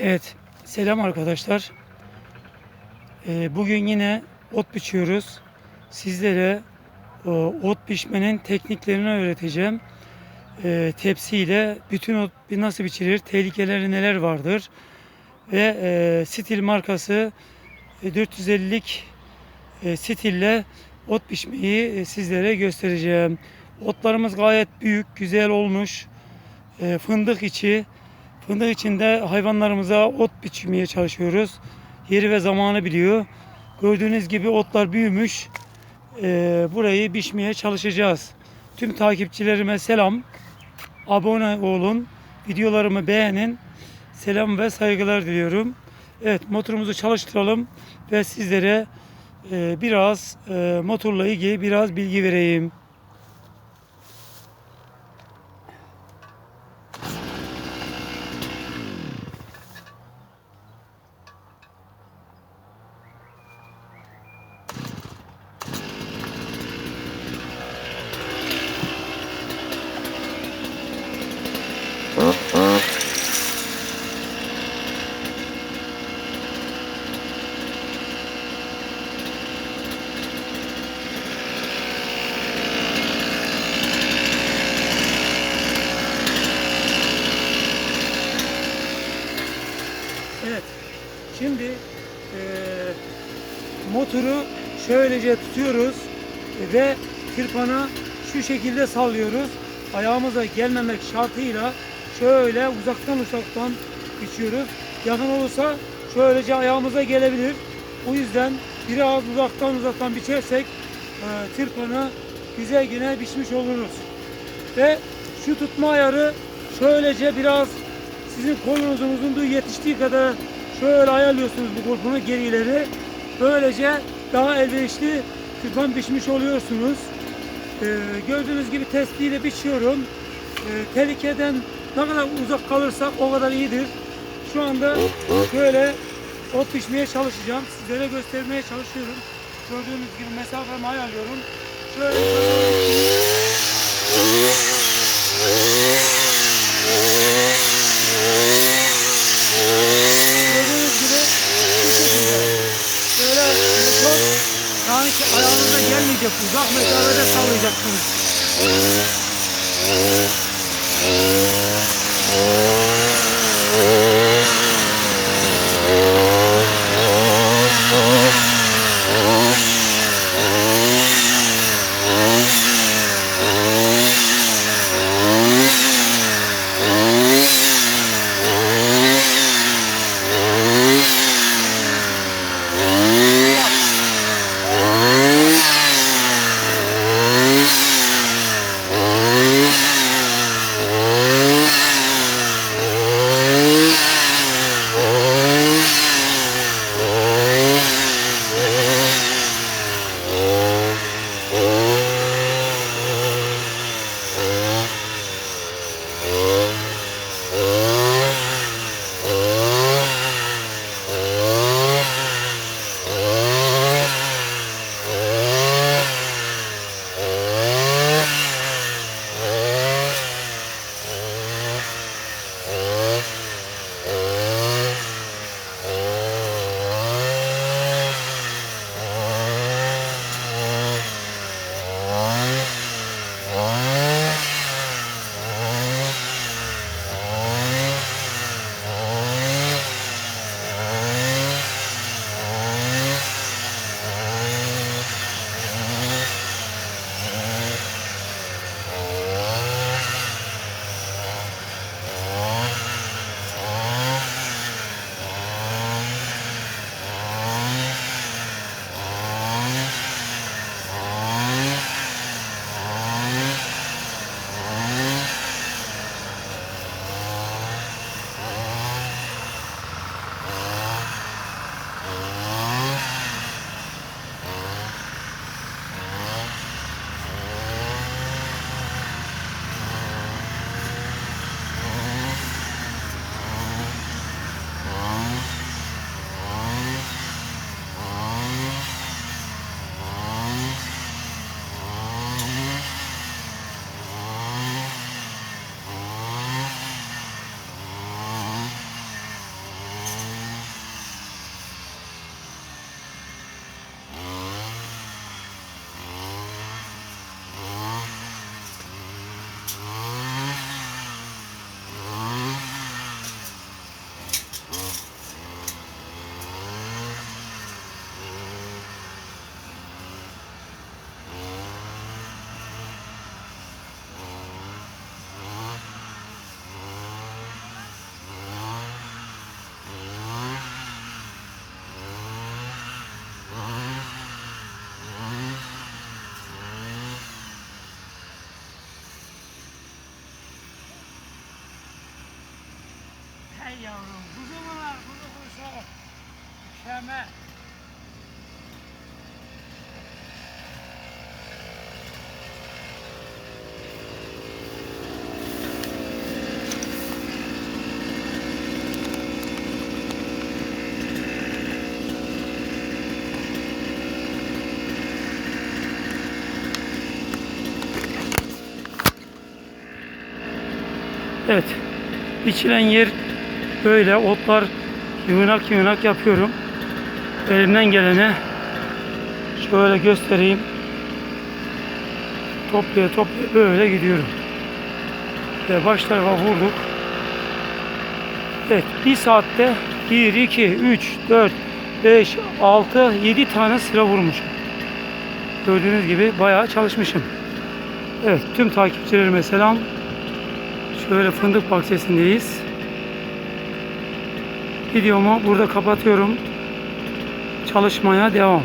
Evet, selam arkadaşlar. Ee, bugün yine ot biçiyoruz. Sizlere o, ot biçmenin tekniklerini öğreteceğim. Ee, tepsiyle bütün ot nasıl biçilir, tehlikeleri neler vardır ve e, stil markası e, 450'lik e, stille ot biçmeyi e, sizlere göstereceğim. Otlarımız gayet büyük, güzel olmuş. E, fındık içi. Fındık içinde hayvanlarımıza ot biçmeye çalışıyoruz. Yeri ve zamanı biliyor. Gördüğünüz gibi otlar büyümüş. E, burayı biçmeye çalışacağız. Tüm takipçilerime selam. Abone olun. Videolarımı beğenin. Selam ve saygılar diliyorum. Evet motorumuzu çalıştıralım ve sizlere e, biraz e, motorla ilgili biraz bilgi vereyim. Evet. Şimdi eee, motoru şöylece tutuyoruz ve tırpanı şu şekilde sallıyoruz. Ayağımıza gelmemek şartıyla şöyle uzaktan uzaktan biçiyoruz. Yakın olursa şöylece ayağımıza gelebilir. O yüzden biraz uzaktan uzaktan biçersek eee tırpanı güzel yine biçmiş oluruz. Ve şu tutma ayarı şöylece biraz sizin kolunuzun uzunluğu yetiştiği kadar şöyle ayarlıyorsunuz bu kurpunu geri ileri. Böylece daha elverişli tırpan biçmiş oluyorsunuz. Ee, gördüğünüz gibi testiyle biçiyorum. Ee, tehlikeden ne kadar uzak kalırsak o kadar iyidir. Şu anda böyle ot biçmeye çalışacağım. Sizlere göstermeye çalışıyorum. Gördüğünüz gibi mesafemi ayarlıyorum. Şöyle Gördüğünüz gibi bu şekilde. Böyle motor yani ki ayağınıza gelmeyecek uzak mesafede sallayacaksınız. Yavrum. Kuzumalar, kuzu kuşu. Mükemmel. Evet. Biçilen yer böyle otlar yığınak yığınak yapıyorum. Elimden gelene şöyle göstereyim. Toplaya toplaya böyle gidiyorum. Ve baş tarafa vurduk. Evet bir saatte 1, 2, 3, 4, 5, 6, 7 tane sıra vurmuşum. Gördüğünüz gibi bayağı çalışmışım. Evet tüm takipçilerime selam. Şöyle fındık bahçesindeyiz. Videomu burada kapatıyorum. Çalışmaya devam.